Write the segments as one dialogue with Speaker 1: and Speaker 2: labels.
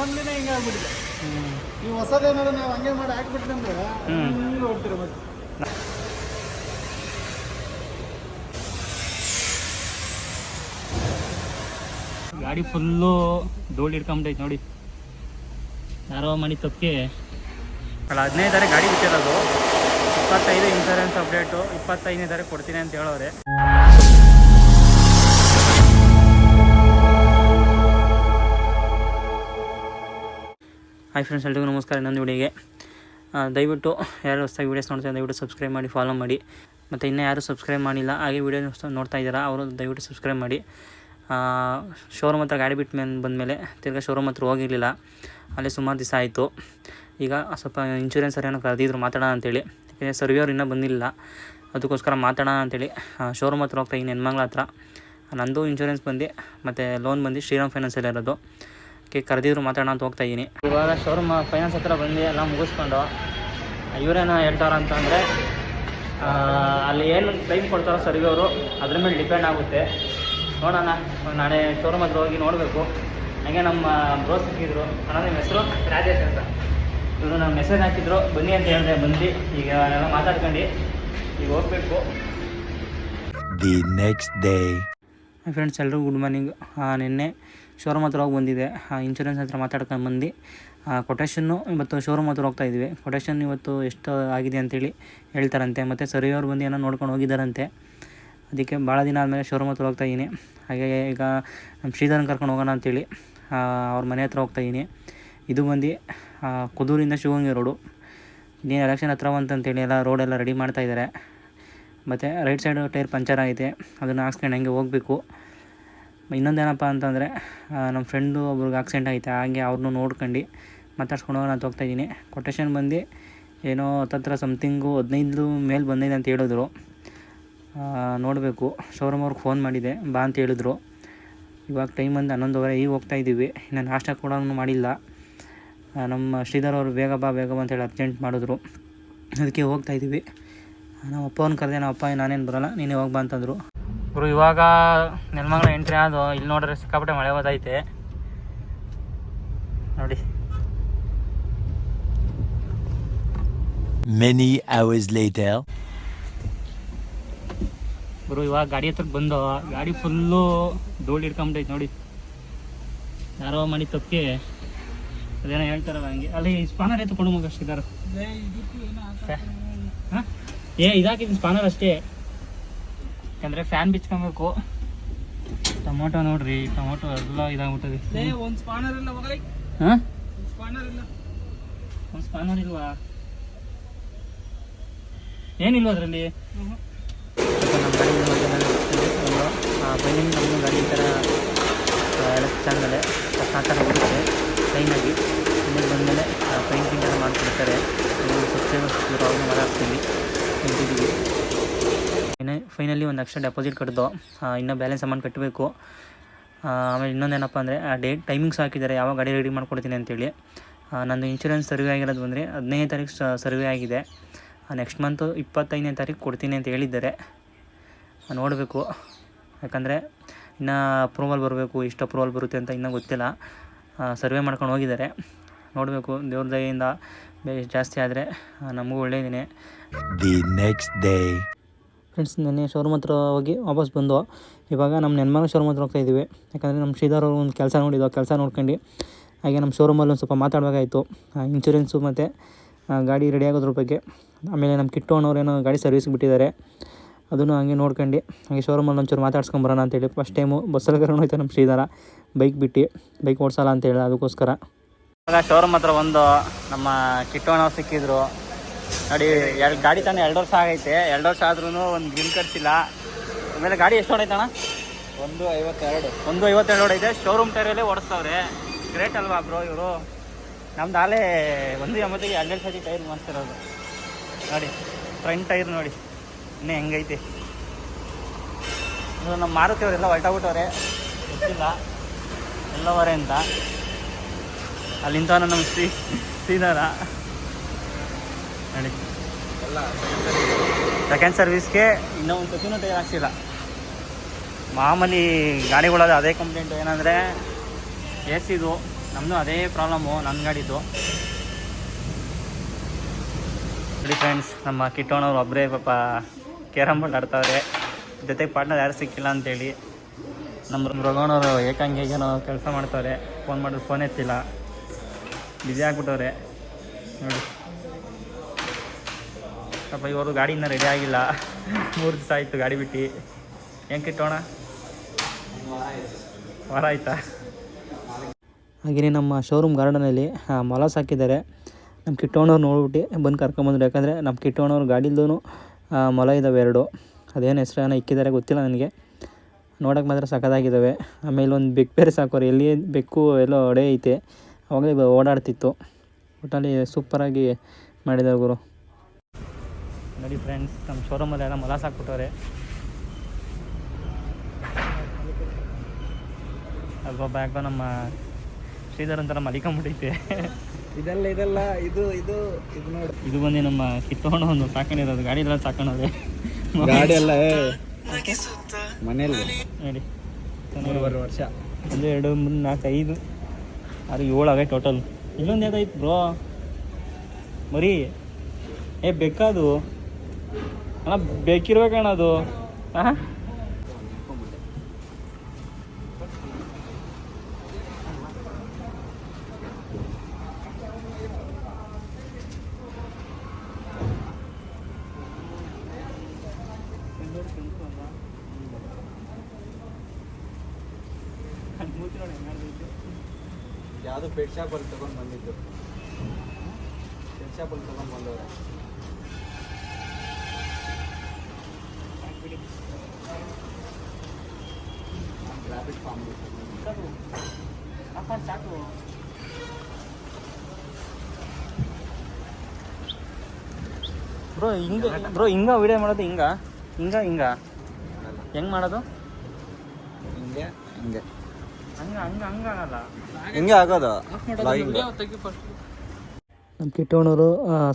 Speaker 1: ಅಸೆಂಬ್ಲಿನೇ ಹಿಂಗೆ ಆಗ್ಬಿಟ್ಟಿದೆ. ನೀವು ಹೊಸದೇನಾದ್ರು ನಾವು ಹಂಗೆ ಮಾಡಿ ಹಾಕ್ಬಿಟ್ರಂದ್ರೆ ಹಿಂಗೆ ಹೋಗ್ತೀರ ಮತ್ತೆ?
Speaker 2: ಗಾಡಿ ಫುಲ್ಲು ಧೂಳು ಹಿಡ್ಕೊಂಬಿಟ್ಟೈತೆ ನೋಡಿ. ಯಾರೋ ಮಾಡಿ ತಪ್ಪಿಗೆ. ಅಲ್ಲ ಹದಿನೈದು ತಾರೀಕು ಗಾಡಿ ಬಿಟ್ಟಿರೋದು. ಇಪ್ಪತ್ತೈದು ಇನ್ಸೂರೆನ್ಸ್ ಅಪ್ಡೇಟು ಇಪ್ಪತ್ತೈದನೇ ತಾರೀಕು ಕೊಡ್ತೀನಿ ಅಂತ ಹೇಳೋರೆ ಹಾಯ್ ಫ್ರೆಂಡ್ಸ್ ಎಲ್ರಿಗೂ ನಮಸ್ಕಾರ. ಇನ್ನೊಂದು ವಿಡಿಯೋಗೆ. ದಯವಿಟ್ಟು ಯಾರು ಹೊಸದಾಗಿ ವೀಡಿಯೋಸ್ ನೋಡ್ತಾರೆ, ದಯವಿಟ್ಟು ಸಬ್ಸ್ಕ್ರೈಬ್ ಮಾಡಿ ಫಾಲೋ ಮಾಡಿ. ಮತ್ತು ಇನ್ನೂ ಯಾರು ಸಬ್ಸ್ಕ್ರೈಬ್ ಮಾಡಿಲ್ಲ, ಹಾಗೆ ವೀಡಿಯೋ ನೋಡ್ತಾ ಇದ್ದೀರಾ, ಅವರು ದಯವಿಟ್ಟು ಸಬ್ಸ್ಕ್ರೈಬ್ ಮಾಡಿ. ಶೋರೂಮ್ ಹತ್ರ ಗಾಡಿ ಬಿಟ್ಟ ಮೇಲೆ ಬಂದಮೇಲೆ ತಿರ್ಗಾ ಶೋರೂಮ್ ಹತ್ರ ಹೋಗಿರಲಿಲ್ಲ. ಅಲ್ಲೇ ಸುಮಾರು ದಿವಸ ಆಯಿತು. ಈಗ ಸ್ವಲ್ಪ ಇನ್ಶೂರೆನ್ಸ್ ಏನೋ ಕರೆದಿದ್ರು, ಮಾತಾಡೋಣ ಅಂತೇಳಿ. ಯಾಕೆಂದರೆ ಸರ್ವಿಯವ್ರು ಇನ್ನೂ ಬಂದಿಲ್ಲ. ಅದಕ್ಕೋಸ್ಕರ ಮಾತಾಡೋಣ ಅಂತೇಳಿ ಶೋರೂಮ್ ಹತ್ರ ಹೋಗ್ತಾ ಇನ್ನು ಹೆಣ್ಮಗ್ಳ ಹತ್ರ. ನಂದು ಇನ್ಶೂರೆನ್ಸ್ ಬಂದು, ಮತ್ತು ಲೋನ್ ಬಂದು ಶ್ರೀರಾಮ್ ಫೈನಾನ್ಸಲ್ಲಿ ಇರೋದು. ಕೆ ಕರೆದಿದ್ರು ಮಾತಾಡೋಣ ಅಂತ ಹೋಗ್ತಾ ಇದ್ದೀನಿ. ಇವಾಗ ಶೋರೂಮ್ ಫೈನಾನ್ಸ್ ಹತ್ರ ಬಂದು ಎಲ್ಲ ಮುಗಿಸ್ಕೊಂಡು ಇವರೇನು ಹೇಳ್ತಾರ ಅಂತಂದರೆ ಅಲ್ಲಿ ಏನು ಟೈಮ್ ಕೊಡ್ತಾರೋ ಸರ್ವಿ ಅವರು ಅದ್ರ ಮೇಲೆ ಡಿಪೆಂಡ್ ಆಗುತ್ತೆ. ನೋಡೋಣ ನಾಳೆ ಶೋರೂಮ್ ಹತ್ರ ಹೋಗಿ ನೋಡಬೇಕು. ಹಾಗೆ ನಮ್ಮ ಬ್ರೋಸ್ ಸಿಕ್ಕಿದ್ರು ಅಣ್ಣ ನಿಮ್ಮ ಹೆಸರು? ರಾಜೇಶ್ ಅಂತ. ಇವರು ನಮ್ಮ ಮೆಸೇಜ್ ಹಾಕಿದ್ರು ಬನ್ನಿ ಅಂತ ಹೇಳಿದೆ ಬಂದು ಈಗ ಎಲ್ಲ ಮಾತಾಡ್ಕೊಂಡು ಈಗ ಹೋಗ್ಬೇಕು.
Speaker 3: ದಿ ನೆಕ್ಸ್ಟ್ ಡೇ
Speaker 2: ಫ್ರೆಂಡ್ಸ್ ಎಲ್ಲರೂ ಗುಡ್ ಮಾರ್ನಿಂಗ್ ನಿನ್ನೆ ಶೋರೂಮ್ ಹತ್ರ ಹೋಗಿ ಬಂದಿದೆ. ಇನ್ಶೂರೆನ್ಸ್ ಹತ್ರ ಮಾತಾಡ್ಕೊಂಡು ಬಂದು ಕೊಟೇಶನ್ನು ಇವತ್ತು ಶೋರೂಮ್ ಹತ್ರ ಹೋಗ್ತಾ ಇದ್ವಿ. ಕೊಟೇಶನ್ ಇವತ್ತು ಎಷ್ಟು ಆಗಿದೆ ಅಂತೇಳಿ ಹೇಳ್ತಾರಂತೆ. ಮತ್ತು ಸರಿಯವ್ರು ಬಂದು ಏನೋ ನೋಡ್ಕೊಂಡು ಹೋಗಿದ್ದಾರಂತೆ. ಅದಕ್ಕೆ ಭಾಳ ದಿನ ಆದಮೇಲೆ ಶೋರೂಮ್ ಹತ್ರ ಹೋಗ್ತಾ ಇದ್ದೀನಿ. ಹಾಗೆ ಈಗ ನಮ್ಮ ಶ್ರೀಧರನ್ ಕರ್ಕೊಂಡು ಹೋಗೋಣ ಅಂತೇಳಿ ಅವ್ರ ಮನೆ ಹತ್ರ ಹೋಗ್ತಾ ಇದ್ದೀನಿ. ಇದು ಬಂದು ಕುದೂರಿಂದ ಶಿವಂಗಿ ರೋಡು. ಇನ್ನೇನು ಎಲೆಕ್ಷನ್ ಹತ್ರ ಬಂತಂತೇಳಿ ಎಲ್ಲ ರೋಡೆಲ್ಲ ರೆಡಿ ಮಾಡ್ತಾಯಿದ್ದಾರೆ ಮತ್ತು ರೈಟ್ ಸೈಡು ಟೈರ್ ಪಂಚರ್ ಆಗಿದೆ. ಅದನ್ನು ಹಾಕ್ಸ್ಕೊಂಡು ಹಂಗೆ ಹೋಗಬೇಕು. ಇನ್ನೊಂದೇನಪ್ಪ ಅಂತಂದರೆ ನಮ್ಮ ಫ್ರೆಂಡು ಒಬ್ರಿಗೆ ಆಕ್ಸಿಡೆಂಟ್ ಆಗಿತ್ತು ಹಾಗೆ ಅವ್ರನ್ನೂ ನೋಡ್ಕೊಂಡು ಮಾತಾಡ್ಸ್ಕೊಂಡು ಹೋಗೋಣ ಅಂತ ಹೋಗ್ತಾ ಇದ್ದೀನಿ. ಕೊಟೇಶನ್ ಬಂದು ಏನೋ ತತ್ರ ಸಮ್ಥಿಂಗು ಹದಿನೈದು ಮೇಲೆ ಬಂದಿದೆ ಅಂತ ಹೇಳಿದ್ರು. ನೋಡಬೇಕು. ಶೋರೂಮ್ ಅವ್ರಿಗೆ ಫೋನ್ ಮಾಡಿದೆ, ಬಾ ಅಂತ ಹೇಳಿದ್ರು. ಇವಾಗ ಟೈಮ್ ಬಂದು ಹನ್ನೊಂದುವರೆ, ಈಗ ಹೋಗ್ತಾ ಇದ್ದೀವಿ. ಇನ್ನು ನಾಷ್ಟ ಕೂಡ ಮಾಡಿಲ್ಲ. ನಮ್ಮ ಶ್ರೀಧರ್ ಅವರು ಬೇಗ ಬಾ ಬೇಗ ಬಾ ಅಂತೇಳಿ ಅರ್ಜೆಂಟ್ ಮಾಡಿದ್ರು. ಅದಕ್ಕೆ ಹೋಗ್ತಾ ಇದ್ದೀವಿ. ನಮ್ಮ ಅಪ್ಪನ ಕರೆದೆ, ನಮ್ಮ ಅಪ್ಪ, ನಾನೇನು ಬರೋಲ್ಲ, ನೀನೇ ಹೋಗಿ ಬಾ ಅಂತಂದರು. ಗುರು ಇವಾಗ ನೆಲಮಂಗಲ ಎಂಟ್ರಿ ಆದೋ ಇಲ್ಲಿ ನೋಡ್ರೆ ಸಿಕ್ಕಾಪಟ್ಟೆ ಮಳೆ ಬಂದೈತೆ ನೋಡಿ.
Speaker 3: ಮೆನಿ ಅವರ್ಸ್ ಲೇಟರ್
Speaker 2: ಗುರು ಇವಾಗ ಗಾಡಿ ಹತ್ರಕ್ಕೆ ಬಂದು ಗಾಡಿ ಫುಲ್ಲು ಧೂಳು ಹಿಡ್ಕೊಂಬಿಟ್ಟೈತೆ ನೋಡಿ. ಯಾರೋ ಮಾಡಿ ತಪ್ಪಿ ಅದೇನೋ ಹೇಳ್ತಾರಲ್ಲ ಹಂಗೆ. ಅಲ್ಲಿ ಸ್ಪಾನರ್ ಐತೆ ಕೊಡು ಮಗ ಅಷ್ಟಿದ್ದಾರೆ ಏ ಇದಾಕಿದ್ದೀನಿ ಸ್ಪಾನರ್ ಅಷ್ಟೇ. ಯಾಕಂದರೆ ಫ್ಯಾನ್ ಬಿಚ್ಕೊಬೇಕು. ಟೊಮೊಟೊ ನೋಡ್ರಿ ಟೊಮೊಟೊ ಎಲ್ಲ ಇದಾಗ್ಬಿಟ್ಟದೆ.
Speaker 1: ಒಂದು ಸ್ಪಾನರ್ ಇಲ್ಲ
Speaker 2: ಹಾಂ?
Speaker 1: ಸ್ಪಾನರ್ ಇಲ್ಲ.
Speaker 2: ಒಂದು ಸ್ಪಾನರ್ ಇಲ್ವಾ? ಏನಿಲ್ವಾ ಅದರಲ್ಲಿ? ನಮ್ಮ ಗಾಡಿ ಥರ ಆ ಥರ ಹೋಗ್ತಾರೆ ಇಲ್ಲಿ ಬಂದಮೇಲೆ ಪೇಂಟಿಂಗ್ ಎಲ್ಲ ಮಾಡಿಕೊಡ್ತಾರೆ ಸಬ್ಸ್ಕ್ರೈಬರ್ಸ್ ಅವ್ರನ್ನ ನಿಂತಿದ್ದೀವಿ ಏನೇ ಫೈನಲಿ ಒಂದು ಲಕ್ಷ ಡೆಪಾಸಿಟ್ ಕಟ್ಟಿದ್ದು ಇನ್ನೂ ಬ್ಯಾಲೆನ್ಸ್ ಅಮೌಂಟ್ ಕಟ್ಟಬೇಕು ಆಮೇಲೆ ಇನ್ನೊಂದು ಏನಪ್ಪ ಅಂದರೆ, ಆ ಡೇಟ್ ಟೈಮಿಂಗ್ಸ್ ಹಾಕಿದ್ದಾರೆ ಯಾವಾಗ ಗಾಡಿ ರೆಡಿ ಮಾಡ್ಕೊಡ್ತೀನಿ ಅಂತೇಳಿ. ನಂದು ಇನ್ಶೂರೆನ್ಸ್ ಸರ್ವೆ ಆಗಿರೋದು ಬಂದರೆ ಹದಿನೈದು ತಾರೀಕು ಸರ್ವೆ ಆಗಿದೆ. ನೆಕ್ಸ್ಟ್ ಮಂತು ಇಪ್ಪತ್ತೈದನೇ ತಾರೀಕು ಕೊಡ್ತೀನಿ ಅಂತ ಹೇಳಿದ್ದಾರೆ. ನೋಡಬೇಕು. ಯಾಕಂದರೆ, ಇನ್ನೂ ಅಪ್ರೂವಲ್ ಬರಬೇಕು ಇಷ್ಟು ಅಪ್ರೂವಲ್ ಬರುತ್ತೆ ಅಂತ ಇನ್ನೂ ಗೊತ್ತಿಲ್ಲ. ಸರ್ವೆ ಮಾಡ್ಕೊಂಡು ಹೋಗಿದ್ದಾರೆ. ನೋಡಬೇಕು, ದೇವ್ರ ದಯೆಯಿಂದ ಜಾಸ್ತಿ ಆದರೆ ನಮಗೂ ಒಳ್ಳೆಯದೇ
Speaker 3: ದಿ ನೆಕ್ಸ್ಟ್ day.
Speaker 2: ಫ್ರೆಂಡ್ಸ್, ನೆನ್ನೆ ಶೋರೂಮ್ ಹತ್ರ ಹೋಗಿ ವಾಪಸ್ ಬಂದು ಇವಾಗ ನಮ್ಮ ನೆನ್ಮಗ ಶೋರೂಮ್ ಹತ್ರ ಹೋಗ್ತಾ ಇದ್ದೀವಿ ಯಾಕಂದರೆ ನಮ್ಮ ಶ್ರೀಧರ್ ಅವರು ಒಂದು ಕೆಲಸ ನೋಡಿದ್ದು ಕೆಲಸ ನೋಡ್ಕೊಂಡು. ಹಾಗೆ ನಮ್ಮ ಶೋರೂಮಲ್ಲಿ ಒಂದು ಸ್ವಲ್ಪ ಮಾತಾಡಬೇಕಾಯಿತು. ಇನ್ಶೂರೆನ್ಸು ಮತ್ತು ಗಾಡಿ ರೆಡಿ ಆಗೋದ್ರ ಬಗ್ಗೆ. ಆಮೇಲೆ ನಮ್ಮ ಕಿಟ್ಟು ಅನ್ನೋರೇನೋ ಗಾಡಿ ಸರ್ವಿಸ್ಗೆ ಬಿಟ್ಟಿದ್ದಾರೆ. ಅದನ್ನು ಹಂಗೆ ನೋಡ್ಕೊಂಡು, ಹಾಗೆ ಶೋರೂಮಲ್ಲಿ ಒಂಚೂರು ಮಾತಾಡ್ಸ್ಕೊಂಬರೋಣ ಅಂತೇಳಿ. ಫಸ್ಟ್ ಟೈಮು ಬಸ್ಸಲ್ಲಿ ಕರ್ಕೊಂಡು ಹೋಯ್ತು ನಮ್ಮ ಶ್ರೀಧರ. ಬೈಕ್ ಬಿಟ್ಟು ಬೈಕ್ ಓಡಿಸಲ್ಲ ಅಂತೇಳಿ ಅದಕ್ಕೋಸ್ಕರ. ಇವಾಗ ಶೋರೂಮ್ ಹತ್ರ ಒಂದು ನಮ್ಮ ಕಿಟ್ಟೋಣ ಸಿಕ್ಕಿದ್ರು. ನೋಡಿ ಎರಡು ಗಾಡಿ ತಾನೆ ಎರಡು ವರ್ಷ ಆಗೈತೆ. ಎರಡು ವರ್ಷ ಆದ್ರೂ ಒಂದು ಬಿಲ್ ಕಟ್ಸಿಲ್ಲ ಆಮೇಲೆ ಗಾಡಿ ಎಷ್ಟು ಹೊಡೈತಣ್ಣ
Speaker 1: ಒಂದು ಐವತ್ತೆರಡು.
Speaker 2: ಒಂದು ಐವತ್ತೆರಡು ಹೊಡೈತೆ ಶೋರೂಮ್ ಟೈರಲ್ಲೇ ಓಡಿಸ್ತವ್ರೆ. ಗ್ರೇಟ್ ಅಲ್ವಾ ಬ್ರೋ ಇವರು? ನಮ್ದು ಆಲೇ ಒಂದು ಎಂಬತ್ತಿಗೆ ಹನ್ನೆರಡು ಸತಿ ಟೈರ್ ಮಾಡ್ತಿರೋದು. ನೋಡಿ ಫ್ರಂಟ್ ಟೈರ್ ನೋಡಿ. ಇನ್ನೂ ಹೆಂಗೈತೆ. ಇದು ನಮ್ಮ ಮಾರುತಿ ಅವರೆಲ್ಲ ಹೊರಟಾಗ್ಬಿಟ್ಟವ್ರೆ. ಗೊತ್ತಿಲ್ಲ. ಎಲ್ಲವರೆ ಅಂತ. ಅಲ್ಲಿಂದ ನಮ್ಮ ಶ್ರೀ ಶ್ರೀಧರ. ಸೆಕೆಂಡ್ ಸರ್ವಿಸ್ಗೆ ಇನ್ನೂ ಒಂದು ಸತಿನೂ ಟೈರ್ ಹಾಕ್ಸಿಲ್ಲ ಮಾಮೂಲಿ ಗಾಡಿಗಳದ್ದು ಅದೇ ಕಂಪ್ಲೇಂಟು ಏನಂದರೆ ಎ ಸಿದು ನಮ್ಮದು ಅದೇ ಪ್ರಾಬ್ಲಮ್ಮು ನನ್ನ ಗಾಡಿದು. ನೋಡಿ ಫ್ರೆಂಡ್ಸ್ ನಮ್ಮ ಕಿಟ್ಟೋಣವ್ರು ಒಬ್ಬರೇ ಪಾಪ ಕೇರಮ್ ಬೋರ್ಡ್ ಆಡ್ತಾವ್ರೆ. ಜೊತೆಗೆ ಪಾರ್ಟ್ನರ್ ಯಾರು ಸಿಕ್ಕಿಲ್ಲ ಅಂತೇಳಿ ನಮ್ಮ ಮೃಗಣ್ಣವರು ಏಕಾಂಗಿ ಏನೋ ಕೆಲಸ ಮಾಡ್ತಾವ್ರೆ. ಫೋನ್ ಮಾಡಿದ್ರೆ ಫೋನ್ ಎತ್ತಿಲ್ಲ. ಬ್ಯುಸಿ ಆಗ್ಬಿಟ್ಟವ್ರೆ. ನೋಡಿ. ಪಾಪ ಇವರು ಗಾಡಿ ಇನ್ನೂ ರೆಡಿ ಆಗಿಲ್ಲ. ಮೂರು ದಿವಸ ಆಯಿತು ಗಾಡಿ ಬಿಟ್ಟು. ಹೆಂಗೆ ಕಿಟ್ಟೋಣ ವಾರ ಆಯ್ತಾ? ಹಾಗೆಯೇ ನಮ್ಮ ಶೋರೂಮ್ ಗಾರ್ಡನಲ್ಲಿ ಮೊಲ ಸಾಕಿದ್ದಾರೆ ನಮ್ಮ ಕಿಟ್ಟೋಣವ್ರು ನೋಡ್ಬಿಟ್ಟು ಬಂದು ಕರ್ಕೊಂಬಂದ್ರು. ಯಾಕಂದರೆ ನಮ್ಮ ಕಿಟ್ಟೋಣವ್ರ ಗಾಡಿಲ್ದೂ ಮೊಲ ಇದ್ದಾವೆ ಎರಡು. ಅದೇನು ಹೆಸರು ಏನೋ ಇಕ್ಕಿದ್ದಾರೆ ಗೊತ್ತಿಲ್ಲ ನನಗೆ. ನೋಡೋಕೆ ಮಾತ್ರ ಸಖತ್ತಾಗಿದ್ದಾವೆ ಆಮೇಲೆ ಒಂದು ಬೆಕ್ಕು ಬೇರೆ ಸಾಕೋರು ಎಲ್ಲಿ ಬೆಕ್ಕು ಎಲ್ಲೋ ಒಡೆ ಐತೆ. ಅವಾಗಲೇ ಓಡಾಡ್ತಿತ್ತು. ಒಟ್ಟಲ್ಲಿ ಸೂಪರಾಗಿ ಮಾಡಿದ್ದಾರೆ ಗುರು. ನೋಡಿ ಫ್ರೆಂಡ್ಸ್ ನಮ್ಮ ಶೋರೂಮಲ್ಲಿ ಎಲ್ಲ ಹಾಕ್ಬಿಟ್ಟವ್ರೆ. ಅಲ್ಗೊಬ್ಬ ಯಾಕೋ ನಮ್ಮ ಶ್ರೀಧರ್ ಅಂತ ಮಲಿಕೊಂಬಿಟ್ಟೈತೆ
Speaker 1: ಇದೆಲ್ಲ ಇದೆಲ್ಲ ಇದು ಇದು ಇದು ನೋಡಿ.
Speaker 2: ಇದು ಬಂದು ನಮ್ಮ ಕಿತ್ತೋಣ ಒಂದು ಸಾಕೊಂಡಿರೋದು ಗಾಡಿ ಎಲ್ಲ ಸಾಕೊಂಡವ್ರೆ
Speaker 1: ಗಾಡಿ ಎಲ್ಲ ಮನೆಯಲ್ಲಿ.
Speaker 2: ನೋಡಿ
Speaker 1: ಮೂರುವರೆ ವರ್ಷ.
Speaker 2: ಒಂದು ಎರಡು ಮೂರು ನಾಲ್ಕು ಐದು ಆರು ಏಳು ಆಗೈತೆ ಟೋಟಲ್ ಇಲ್ಲೊಂದು ಯಾವ್ದಾಯ್ತು ಬ್ರೋ ಮರಿ. ಏ ಬೆಕ್ಕದು ಅಣ್ಣ ಬೇಕಿರ್ಬೇಕಣ್ಣ ಅದು. ಹಾಂ
Speaker 1: ಯಾವುದು ಪೆಟ್ ಶಾಪಲ್ಲಿ ತಗೊಂಡು ಬಂದಿದ್ದು. ಪೆಟ್ ಶಾಪಲ್ಲಿ ತಗೊಂಡು ಬಂದವ್ರೆ.
Speaker 2: ಬ್ರೋ ಹಿಂಗ ಬ್ರೋ ಹಿಂಗ ವಿಡಿಯೋ ಮಾಡೋದು ಹಿಂಗ. ಹಿಂಗ ಹಿಂಗ. ಹೆಂಗ್ ಮಾಡೋದು?
Speaker 1: ಹಿಂಗೆ ಹಿಂಗೆ.
Speaker 2: ಹಂಗ ಹಂಗ ಹಂಗ ಆಗಲ್ಲ.
Speaker 1: ಹಿಂಗೆ ಆಗೋದು.
Speaker 2: ನಮ್ಮ ಕಿಟ್ಟೋಣವರು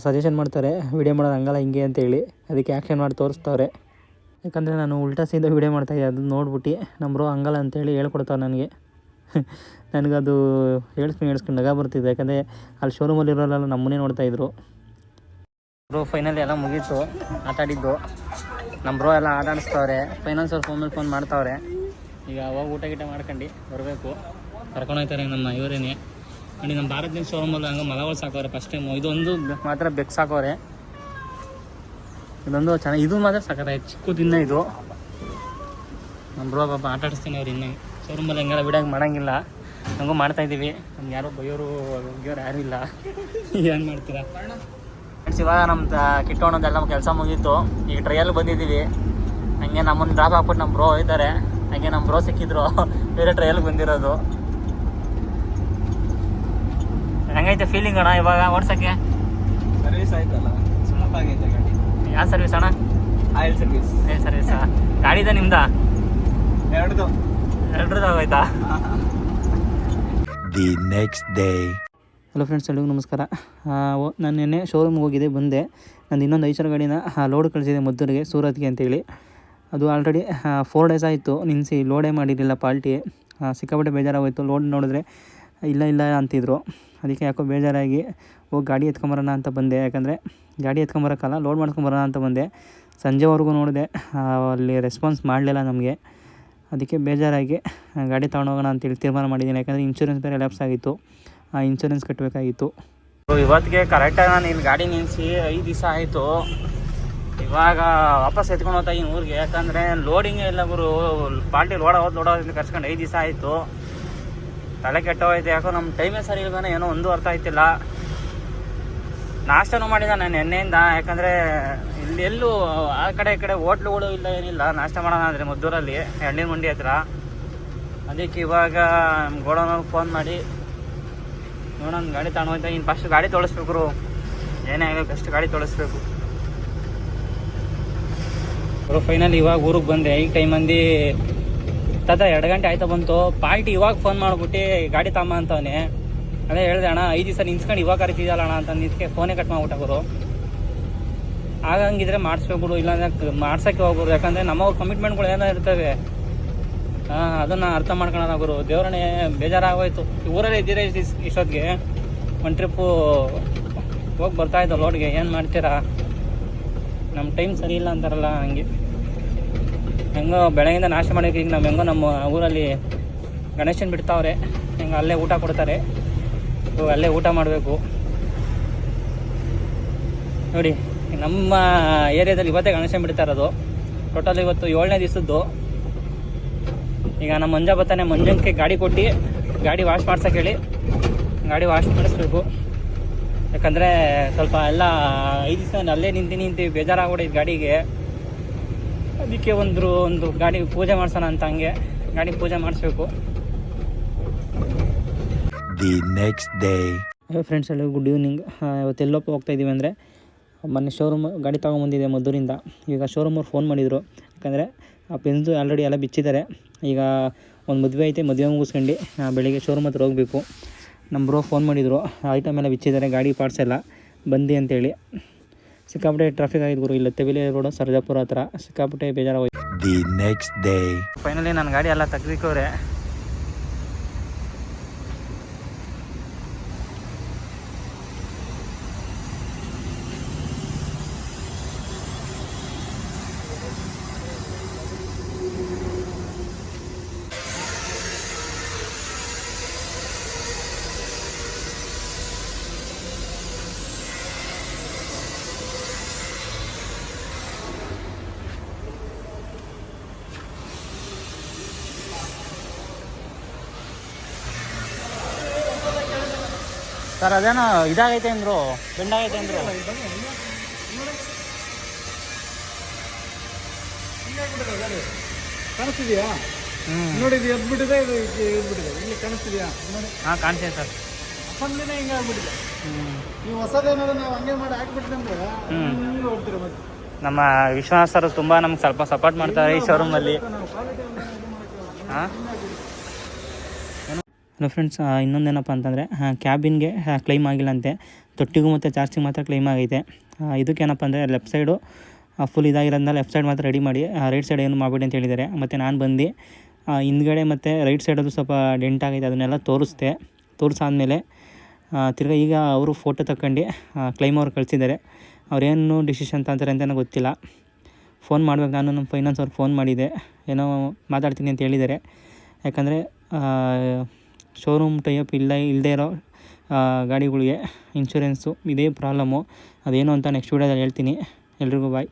Speaker 2: ಸಜೆಷನ್ ಮಾಡ್ತಾರೆ ವಿಡಿಯೋ ಮಾಡೋದು ಹಂಗಲ್ಲ ಹಿಂಗೆ ಅಂತೇಳಿ ಅದಕ್ಕೆ ಆ್ಯಕ್ಷನ್ ಮಾಡಿ ತೋರಿಸ್ತವ್ರೆ. ಯಾಕಂದರೆ ನಾನು ಉಲ್ಟಾ ಸೀದ ವಿಡಿಯೋ ಮಾಡ್ತಾಯಿದ್ದೆ ಅದು ನೋಡ್ಬಿಟ್ಟು ನಮ್ಮ ಬ್ರೋ ಹಂಗಲ್ಲ ಅಂತೇಳಿ ಹೇಳ್ಕೊಡ್ತಾರೆ ನನಗೆ. ನನಗದು ಹೇಳ್ಸ್ಕೊಂಡು ಹೇಳ್ಸ್ಕೊಂಡು ನಗ ಬರ್ತಿದ್ದೆ ಯಾಕಂದರೆ ಅಲ್ಲಿ ಶೋರೂಮಲ್ಲಿ ನಮ್ಮನೇ ನಮ್ಮನ್ನೇ ನೋಡ್ತಾಯಿದ್ರು ಬ್ರೋ ಫೈನಲಿ ಎಲ್ಲ ಮುಗೀತು. ಆಟ ಆಡಿದ್ದು ನಮ್ಮ ಬ್ರೋ ಎಲ್ಲ ಆಟಾಡಿಸ್ತಾವ್ರೆ. ಫೈನಲ್ಸ್ ಅವ್ರು ಫೋನ್ ಫೋನ್ ಮಾಡ್ತಾವ್ರೆ. ಈಗ ಅವಾಗ ಊಟ ಗೀಟ ಮಾಡ್ಕೊಂಡು ಬರಬೇಕು. ಕರ್ಕೊಂಡೋಗ್ತಾರೆ ನಮ್ಮ ಇವರೇನೆ ನೋಡಿ, ನಮ್ಮ ಭಾರತ ದಿನ ಶೋರೂಮಲ್ಲಿ ಹಂಗೆ ಮಲಗಳು ಸಾಕವ್ರೆ ಫಸ್ಟ್ ಟೈಮು ಇದೊಂದು ಮಾತ್ರ ಬೆಕ್ ಸಾಕೋರೆ ಇದೊಂದು ಚೆನ್ನಾಗಿ ಇದು ಮಾತ್ರ ಸಾಕಾಯ್ತು ಚಿಕ್ಕದಿನ್ನ ಇದು. ನಮ್ಮ ಬ್ರೋ ಪಾಪ ಆಟ ಆಡಿಸ್ತೀನಿ ಅವ್ರು ಇನ್ನೇ. ಶೋರೂಮಲ್ಲಿ ಹೆಂಗೆಲ್ಲ ವಿಡಿಯೋ ಮಾಡೋಂಗಿಲ್ಲ. ಹಂಗೂ ಮಾಡ್ತಾ ಇದ್ದೀವಿ ನಮ್ಗೆ ಯಾರೋ ಬೈಯೋರು, ಹೋಗ್ಯೋರು ಯಾರೂ ಇಲ್ಲ. ಏನು ಮಾಡ್ತೀರಾ? ಫ್ರೆಂಡ್ಸ್ ಇವಾಗ ನಮ್ಮ ಕಿಟ್ಟೋಣದೆಲ್ಲ ಕೆಲಸ ಮುಗೀತು. ಈಗ ಟ್ರಯಲ್ ಬಂದಿದ್ದೀವಿ ಹಂಗೆ ನಮ್ಮನ್ನು ಡ್ರಾಪ್ ಹಾಕ್ಬಿಟ್ಟು ನಮ್ಮ ಬ್ರೋ ಇದ್ದಾರೆ. ಹಂಗೆ ನಮ್ಮ ಬ್ರೋ ಸಿಕ್ಕಿದ್ರು. ಬೇರೆ ಟ್ರಯಲ್ಗೆ ಬಂದಿರೋದು. ಹೆಂಗೈತೆ ಫೀಲಿಂಗ್ ಅಣ್ಣ ಇವಾಗ ಓಡ್ಸೋಕ್ಕೆ?
Speaker 1: ಸರ್ವಿಸ್ ಆಯ್ತಲ್ಲ. ಸ್ಮೂತ್ ಆಗೈತೆ ಗಾಡಿ.
Speaker 2: ಯಾವ ಸರ್ವಿಸ್ ಅಣ್ಣ?
Speaker 1: ಆಯಿಲ್ ಸರ್ವಿಸ್
Speaker 2: ಆಯಿಲ್ ಸರ್ವಿಸ್ ಗಾಡಿ ಇದೆ ನಿಮ್ದ?
Speaker 1: ಎರಡ್ದು.
Speaker 2: ಎರಡ್ರದ್ದು ಆಗೋಯ್ತಾ?
Speaker 3: The next day.
Speaker 2: Hello friends ಎಲ್ಲರಿಗೂ ನಮಸ್ಕಾರ. ನಾನು ನಿನ್ನೆ ಶೋರೂಮ್ಗೆ ಹೋಗಿದ್ದೆ, ಬಂದೆ. ನಾನು ಇನ್ನೊಂದು ಐಚರ್ ಗಾಡಿನ ಲೋಡ್ ಕಳಿಸಿದೆ ಮದ್ದೂರಿಗೆ, ಸೂರತ್ಗೆ ಅಂತೇಳಿ. ಅದು ಆಲ್ರೆಡಿ ಫೋರ್ ಡೇಸ್ ಆಯಿತು ನಿನ್ಸಿ ಲೋಡೇ ಮಾಡಿರಲಿಲ್ಲ ಪಾಲ್ಟಿ ಸಿಕ್ಕಾಪಟ್ಟೆ ಬೇಜಾರಾಗೋಯಿತು ಲೋಡ್ ನೋಡಿದ್ರೆ ಇಲ್ಲ ಇಲ್ಲ ಅಂತಿದ್ರು. ಅದಕ್ಕೆ ಯಾಕೋ ಬೇಜಾರಾಗಿ, ಹೋಗಿ ಗಾಡಿ ಎತ್ಕೊಂಬರೋಣ ಅಂತ ಬಂದೆ. ಯಾಕಂದರೆ ಗಾಡಿ ಎತ್ಕೊಂಬರೋಕ್ಕಲ್ಲ ಲೋಡ್ ಮಾಡ್ಕೊಂಬರೋಣ ಅಂತ ಬಂದೆ. ಸಂಜೆವರೆಗೂ ನೋಡಿದೆ ಅಲ್ಲಿ ರೆಸ್ಪಾನ್ಸ್ ಮಾಡಲಿಲ್ಲ ನಮಗೆ. ಅದಕ್ಕೆ ಬೇಜಾರಾಗಿ ಗಾಡಿ ತೊಗೊಂಡೋಗೋಣ ಅಂತೇಳಿ ತೀರ್ಮಾನ ಮಾಡಿದ್ದೀನಿ. ಯಾಕಂದರೆ ಇನ್ಶೂರೆನ್ಸ್ ಬೇರೆ ಲ್ಯಾಪ್ಸ್ ಆಗಿತ್ತು. ಆ ಇನ್ಶೂರೆನ್ಸ್ ಕಟ್ಟಬೇಕಾಗಿತ್ತು ಇವತ್ತಿಗೆ ಕರೆಕ್ಟಾಗಿ ನಾನು ಇಲ್ಲಿ ಗಾಡಿ ನಿಲ್ಲಿಸಿ ಐದು ದಿವಸ ಆಯಿತು. ಇವಾಗ ವಾಪಸ್ ಎತ್ಕೊಂಡು ಹೋಗ್ತಾ ಇದ್ದೀನಿ ಊರಿಗೆ. ಯಾಕಂದರೆ ಲೋಡಿಂಗೇ ಇಲ್ಲ ಗುರು. ಪಾರ್ಟಿ ಲೋಡ್ ಹೋದ್ ಆಗೋದ್ರಿಂದ ಕರ್ಸ್ಕೊಂಡು ಐದು ದಿವಸ ಆಯಿತು. ತಲೆ ಕೆಟ್ಟೋಯ್ತು. ಯಾಕೋ ನಮ್ಮ ಟೈಮೇ ಸರಿ ಇಲ್ಲವೇ ಏನೋ ಒಂದು ಅರ್ಥ ಆಯ್ತಿಲ್ಲ. ನಾಷ್ಟನೂ ಮಾಡಿದ ನಾನು ಎಣ್ಣೆಯಿಂದ ಯಾಕಂದರೆ ಇಲ್ಲಿ ಎಲ್ಲೂ ಆ ಕಡೆ ಈ ಕಡೆ ಹೋಟ್ಲುಗಳು ಇಲ್ಲ, ಏನಿಲ್ಲ. ನಾಷ್ಟ ಮಾಡೋಣ ಅಂದರೆ ಮದ್ದೂರಲ್ಲಿ ಎಣ್ಣೆ ಮಂಡಿ ಹತ್ರ. ಅದಕ್ಕೆ ಇವಾಗ ಗೋಡನವ್ರಿಗೆ ಫೋನ್ ಮಾಡಿ ನೋಡೋಣ ಗಾಡಿ ತಗೊಂಡು ಹೋಯ್ತಾ ಇನ್ನು ಫಸ್ಟ್ ಗಾಡಿ ತೊಳಸ್ಬೇಕು ಏನೇ ಆಗಬೇಕು ಫಸ್ಟ್ ಗಾಡಿ ತೊಳಸ್ಬೇಕು. ಬ್ರೋ ಫೈನಲ್ ಇವಾಗ ಊರಿಗೆ ಬಂದೆ. ಈಗ ಟೈಮ್ ಮಂದಿ ತದ ಎರಡು ಗಂಟೆ ಆಯ್ತಾ ಬಂತು. ಪಾರ್ಟಿ ಇವಾಗ ಫೋನ್ ಮಾಡ್ಬಿಟ್ಟು ಗಾಡಿ ತಮ್ಮ ಅಂತವನೆ. ಅದೇ ಹೇಳ್ದೆ, ಅಣ್ಣ, ಐದು ದಿವಸ ನಿಂತ್ಕೊಂಡು ಇವಾಗ ಕರಿತಿದ್ದಲ್ಲ ಅಣ್ಣ ಅಂತ ನಿಂತ್ಕೆ ಫೋನೇ ಕಟ್ ಮಾಡ್ಬಿಟ್ಟ ಗುರು. ಆಗಂಗಿದ್ರೆ ಮಾಡಿಸ್ಬೇಕು ಇಲ್ಲಾಂದ್ರೆ ಮಾಡ್ಸೋಕ್ಕೆ ಹೋಗ್ಬೋದು ಯಾಕಂದರೆ ನಮ್ಮವ್ರ ಕಮಿಟ್ಮೆಂಟ್ಗಳು ಏನೋ ಇರ್ತವೆ. ಹಾಂ, ಅದನ್ನು ಅರ್ಥ ಮಾಡ್ಕೊಳ್ಳೋಣ ಗುರು. ದೇವ್ರನೇ ಬೇಜಾರಾಗೋಯ್ತು. ಊರಲ್ಲೇ ಇದ್ದೀರಾ ಇಷ್ಟ್- ಇಷ್ಟೊತ್ತಿಗೆ? ಒಂದು ಟ್ರಿಪ್ಪು ಹೋಗಿ ಬರ್ತಾ ಇದ್ದೋ ಲೋಡ್ಗೆ. ಏನು ಮಾಡ್ತೀರಾ? ನಮ್ಮ ಟೈಮ್ ಸರಿ ಇಲ್ಲ ಅಂತಾರಲ್ಲ, ಹಂಗೆ. ಹೆಂಗೋ ಬೆಳಗಿಂದ ನಾಶ ಮಾಡೋಕೆ ಈಗ ನಾವು ಹೆಂಗೋ ನಮ್ಮ ಊರಲ್ಲಿ ಗಣೇಶನ್ ಬಿಡ್ತಾವ್ರೆ. ಹೆಂಗೆ ಅಲ್ಲೇ ಊಟ ಕೊಡ್ತಾರೆ. ಅಲ್ಲೇ ಊಟ ಮಾಡಬೇಕು. ನೋಡಿ, ನಮ್ಮ ಏರಿಯಾದಲ್ಲಿ ಇವತ್ತೇ ಗಣೇಶನ್ ಬಿಡ್ತಾ ಇರೋದು. ಟೋಟಲ್ ಇವತ್ತು ಏಳನೇ ದಿವಸದ್ದು. ಈಗ ನಮ್ಮ ಮಂಜ ಬರ್ತಾನೆ ಮಂಜಂಗೆ ಗಾಡಿ ಕೊಟ್ಟು ಗಾಡಿ ವಾಶ್ ಮಾಡ್ಸಕ್ಕೆ ಹೇಳಿ. ಗಾಡಿ ವಾಶ್ ಮಾಡಿಸ್ಬೇಕು. ಯಾಕಂದರೆ ಸ್ವಲ್ಪ ಎಲ್ಲ ಐದು ದಿವಸ ಅಲ್ಲೇ ನಿಂತು ನಿಂತೀವಿ ಬೇಜಾರಾಗ್ಬಿಡೈತೆ ಗಾಡಿಗೆ. ಅದಕ್ಕೆ ಒಂದು ಒಂದು ಗಾಡಿ ಪೂಜೆ ಮಾಡ್ಸೋಣ ಅಂತ ಹಂಗೆ ಗಾಡಿ ಪೂಜೆ ಮಾಡಿಸ್ಬೇಕು.
Speaker 3: The next day hello
Speaker 2: friends ಎಲ್ಲ ಗುಡ್ ಈವ್ನಿಂಗ್ ಇವತ್ತು ಎಲ್ಲೊಪ್ಪ ಹೋಗ್ತಾ ಇದ್ದೀವಿ ಅಂದರೆ ಮೊನ್ನೆ ಶೋರೂಮ್ ಗಾಡಿ ತೊಗೊಂಬಂದಿದೆ ಮದ್ದೂರಿಂದ. ಈಗ ಶೋರೂಮ್ ಅವ್ರು ಫೋನ್ ಮಾಡಿದರು. ಯಾಕಂದರೆ ಆ ಪೆನ್ಸು ಆಲ್ರೆಡಿ ಎಲ್ಲ ಬಿಚ್ಚಿದ್ದಾರೆ ಈಗ ಒಂದು ಮದುವೆ ಐತೆ ಮದುವೆ ಮುಗಿಸ್ಕೊಂಡು ಬೆಳಿಗ್ಗೆ ಶೋರೂಮ್ ಹತ್ರ ಹೋಗಬೇಕು. ನಮ್ಮ ಬ್ರೋ ಫೋನ್ ಮಾಡಿದರು ಐಟಮ್ ಎಲ್ಲ ಬಿಚ್ಚಿದ್ದಾರೆ ಗಾಡಿ ಪಾರ್ಟ್ಸ್ ಎಲ್ಲ. ಬಂದಿ ಅಂತೇಳಿ. ಸಿಕ್ಕಾಪಟ್ಟೆ ಟ್ರಾಫಿಕ್ ಆಗಿದ್ದು ಗುರು ಇಲ್ಲ ತೆಬಿಲೆ ರೋಡು ಸರ್ಜಾಪುರ ಹತ್ರ. ಸಿಕ್ಕಾಪಟ್ಟೆ ಬೇಜಾರಾಗೋಯ್ತು.
Speaker 3: ದಿ ನೆಕ್ಸ್ಟ್ ಡೇ
Speaker 2: ಫೈನಲಿ ನನ್ನ ಗಾಡಿ ಎಲ್ಲ ತೆಗ್ದಿಕ್ಕವ್ರೆ ಸರ್ ಅದೇನೋ ಇದಾಗೈತೆ ಅಂದರು ಬೆಂಡಾಗೈತೆ ಅಂದ್ರು.
Speaker 1: ಕಾಣಿಸ್ತಿದ್ಯಾ? ನೋಡಿ ಇದು ಎದ್ಬಿಟ್ಟಿದೆ ಇದು ಎದ್ಬಿಟ್ಟಿದೆ ಇಲ್ಲಿ ಕಾಣಿಸ್ತಿದ್ಯಾ? ನೋಡಿ.
Speaker 2: ಹಾಂ ಕಾಣಿಸಿದೆ ಸರ್.
Speaker 1: ಅಸೆಂಬ್ಲಿನೇ ಹಿಂಗೆ ಆಗ್ಬಿಟ್ಟಿದೆ. ನೀವು ಹೊಸದೇನಾದ್ರು ನಾವು ಹಂಗೆ ಮಾಡಿ ಹಾಕ್ಬಿಟ್ರೆ
Speaker 2: ಹ್ಮ್.
Speaker 1: ಹಿಂಗೆ ಹೋಗ್ತೀರ ಮತ್ತೆ?
Speaker 2: ನಮ್ಮ ವಿಶ್ವನಾಥ್ ಸರ್ ತುಂಬ ನಮ್ಗೆ ಸ್ವಲ್ಪ ಸಪೋರ್ಟ್ ಮಾಡ್ತಾರೆ ಈ ಶೋರೂಮಲ್ಲಿ ಹಾಂ? ಹಲೋ ಫ್ರೆಂಡ್ಸ್ ಇನ್ನೊಂದೇನಪ್ಪ ಅಂತಂದರೆ ಕ್ಯಾಬಿನ್ಗೆ ಕ್ಲೈಮ್ ಆಗಿಲ್ಲ ಅಂತೆ ತೊಟ್ಟಿಗೂ ಮತ್ತು ಚಾರ್ಜಿಂಗ್ ಮಾತ್ರ ಕ್ಲೈಮ್ ಆಗೈತೆ. ಇದಕ್ಕೆ ಇದಕ್ಕೇನಪ್ಪ ಅಂದರೆ ಲೆಫ್ಟ್ ಸೈಡು ಫುಲ್ ಇದಾಗಿರೋದ್ರಿಂದ ಲೆಫ್ಟ್ ಸೈಡ್ ಮಾತ್ರ ರೆಡಿ ಮಾಡಿ ರೈಟ್ ಸೈಡ್ ಏನು ಮಾಡಬೇಡಿ ಅಂತ ಹೇಳಿದ್ದಾರೆ. ಮತ್ತು ನಾನು ಬಂದು ಹಿಂದ್ಗಡೆ ಮತ್ತು ರೈಟ್ ಸೈಡದು ಸ್ವಲ್ಪ ಡೆಂಟ್ ಆಗೈತೆ, ಅದನ್ನೆಲ್ಲ ತೋರಿಸ್ದೆ. ತೋರಿಸಾದ್ಮೇಲೆ ತಿರ್ಗಾ ಈಗ ಅವರು ಫೋಟೋ ತಗೊಂಡು ಕ್ಲೈಮ್ ಅವ್ರು ಕಳಿಸಿದ್ದಾರೆ. ಅವ್ರೇನು ಡಿಸಿಷನ್ ತಂತಾರೆ ಅಂತ ನನಗೆ ಗೊತ್ತಿಲ್ಲ. ಫೋನ್ ಮಾಡ್ಬೇಕು, ನಾನು ನಮ್ಮ ಫೈನಾನ್ಸ್ ಅವ್ರು ಫೋನ್ ಮಾಡಿದೆ ಏನೋ ಮಾತಾಡ್ತೀನಿ ಅಂತ ಹೇಳಿದ್ದಾರೆ. ಯಾಕಂದರೆ ಶೋರೂಮ್ ಟೈಪ್ ಇಲ್ಲ ಇಲ್ಲದೇ ಇರೋ ಗಾಡಿಗಳಿಗೆ ಇನ್ಶೂರೆನ್ಸು ಇದೇ ಪ್ರಾಬ್ಲಮ್ಮು ಅದೇನು ಅಂತ ನೆಕ್ಸ್ಟ್ ವೀಡಿಯೋದಲ್ಲಿ ಹೇಳ್ತೀನಿ. ಎಲ್ರಿಗೂ ಬಾಯ್